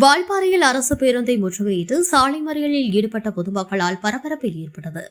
வால்பாறையில் அரசு பேருந்தை முற்றுகையிட்டு சாலை மறியலில் ஈடுபட்ட பொதுமக்களால் பரபரப்பு ஏற்பட்டது.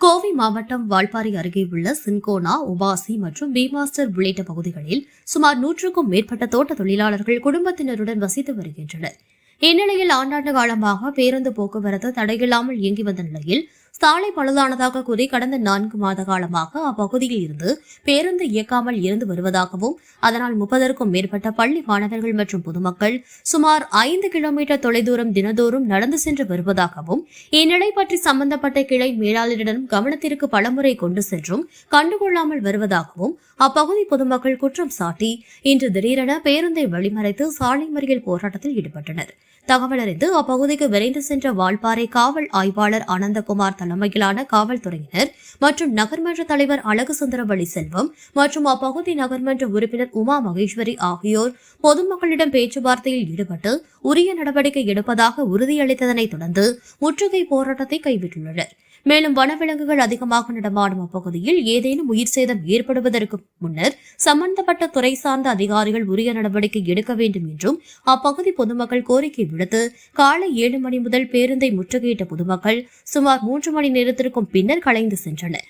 கோவை மாவட்டம் வால்பாறை அருகே உள்ள சின்கோனா உபாசி மற்றும் பீமாஸ்டர் உள்ளிட்ட பகுதிகளில் சுமார் நூற்றுக்கும் மேற்பட்ட தோட்ட தொழிலாளர்கள் குடும்பத்தினருடன் வசித்து வருகின்றனர். இந்நிலையில் ஆண்டாண்டு காலமாக பேருந்து போக்குவரத்து தடையில்லாமல் இயங்கி வந்த நிலையில் சாலை பழுதானதாக கூறி கடந்த நான்கு மாத காலமாக அப்பகுதியில் இருந்து பேருந்து இயக்காமல் இருந்து வருவதாகவும் அதனால் முப்பதற்கும் மேற்பட்ட பள்ளி மாணவர்கள் மற்றும் பொதுமக்கள் சுமார் ஐந்து கிலோமீட்டர் தொலைதூரம் தினதோறும் நடந்து சென்று வருவதாகவும் இந்நிலை பற்றி சம்பந்தப்பட்ட கிளை மேலாளரிடம் கவனத்திற்கு பலமுறை கொண்டு சென்றும் கண்டுகொள்ளாமல் வருவதாகவும் அப்பகுதி பொதுமக்கள் குற்றம் சாட்டி இன்று திடீரென பேருந்தை வழிமறைத்து சாலை மறியல் போராட்டத்தில் ஈடுபட்டனர். தகவல் அறிந்து அப்பகுதிக்கு விரைந்து சென்ற வால்பாறை காவல் ஆய்வாளர் அனந்தகுமார் தலைமையிலான காவல்துறையினர் மற்றும் நகர்மன்ற தலைவர் அழகு சுந்தரவழி செல்வம் மற்றும் அப்பகுதி நகர்மன்ற உறுப்பினர் உமா மகேஸ்வரி ஆகியோர் பொதுமக்களிடம் பேச்சுவார்த்தையில் ஈடுபட்டு உரிய நடவடிக்கை எடுப்பதாக உறுதியளித்ததனைத் தொடர்ந்து முற்றுகை போராட்டத்தை கைவிட்டுள்ளனர். மேலும் வனவிலங்குகள் அதிகமாக நடமாடும் அப்பகுதியில் ஏதேனும் உயிர் சேதம் ஏற்படுவதற்கு முன்னர் சம்பந்தப்பட்ட துறை சார்ந்த அதிகாரிகள் உரிய நடவடிக்கை எடுக்க வேண்டும் என்றும் அப்பகுதி பொதுமக்கள் கோரிக்கை விடுத்து காலை ஏழு மணி முதல் பேருந்தை முற்றுகையிட்ட பொதுமக்கள் சுமார் மூன்று மணி நேரத்திற்கும் பின்னர் கலைந்து சென்றனர்.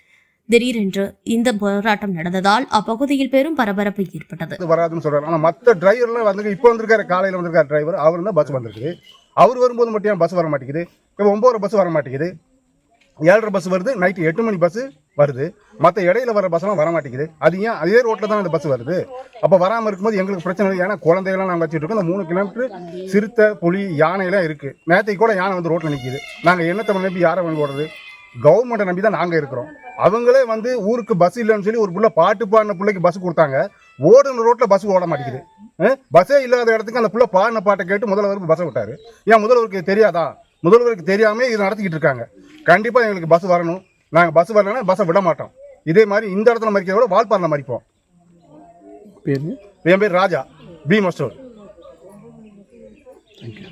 திடீரென்று இந்த போராட்டம் நடந்ததால் அப்பகுதியில் பெரும் பரபரப்பு ஏற்பட்டது. வராதுன்னு சொல்றாரு ஆனால் மற்ற டிரைவர்லாம் வந்து இப்போ வந்திருக்காரு காலையில் வந்திருக்காரு டிரைவர் அவர் தான் பஸ் வந்திருக்கு அவர் வரும்போது மட்டும் பஸ் வர மாட்டேங்குது? இப்போ ஒன்பது பஸ் வர மாட்டேங்குது. ஏழரை பஸ் வருது நைட்டு எட்டு மணி பஸ்ஸு வருது. மற்ற இடையில வர பஸ்லாம் வர மாட்டேங்குது அது ஏன் அதே ரோட்டில் தான் அந்த பஸ் வருது? அப்போ வராமல் இருக்கும்போது எங்களுக்கு பிரச்சனை இல்லை. ஏன்னா குழந்தைகள்லாம் நாங்கள் வச்சுட்டு இருக்கோம். அந்த மூணு கிலோமீட்டர் சிறுத்தை புலி யானையெல்லாம் இருக்குது நேற்றைக்கு கூட யானை வந்து ரோட்டில் நிற்கிது நாங்கள் என்னத்தை நம்பி யாரை வந்து ஓடுறது? கவர்மெண்ட்டை நம்பி தான் நாங்கள் இருக்கிறோம். அவங்களே வந்து ஊருக்கு பஸ் இல்லைன்னு சொல்லி ஒரு பிள்ளை பாட்டு பாடின பிள்ளைக்கு பஸ் கொடுத்தாங்க. ஓடுன ரோட்டில் பஸ் ஓட மாட்டேங்குது. பஸ்ஸே இல்லாத இடத்துக்கு அந்த பிள்ளை பாடின பாட்டை கேட்டு முதல்வருக்கு பஸ்ஸை விட்டார். ஏன் முதல்வருக்கு தெரியாதா? முதல்வருக்கு தெரியாமல் இது நடத்திக்கிட்டு இருக்காங்க. கண்டிப்பாக எங்களுக்கு பஸ் வரணும். நாங்கள் பஸ் வரலன்னா பஸ்ஸை விட மாட்டோம். இதே மாதிரி இந்த இடத்துல மறிக்கிறத விட வால்பாரில் மறிப்போம். என் பேர் ராஜா. B மஸ்டோர் thank you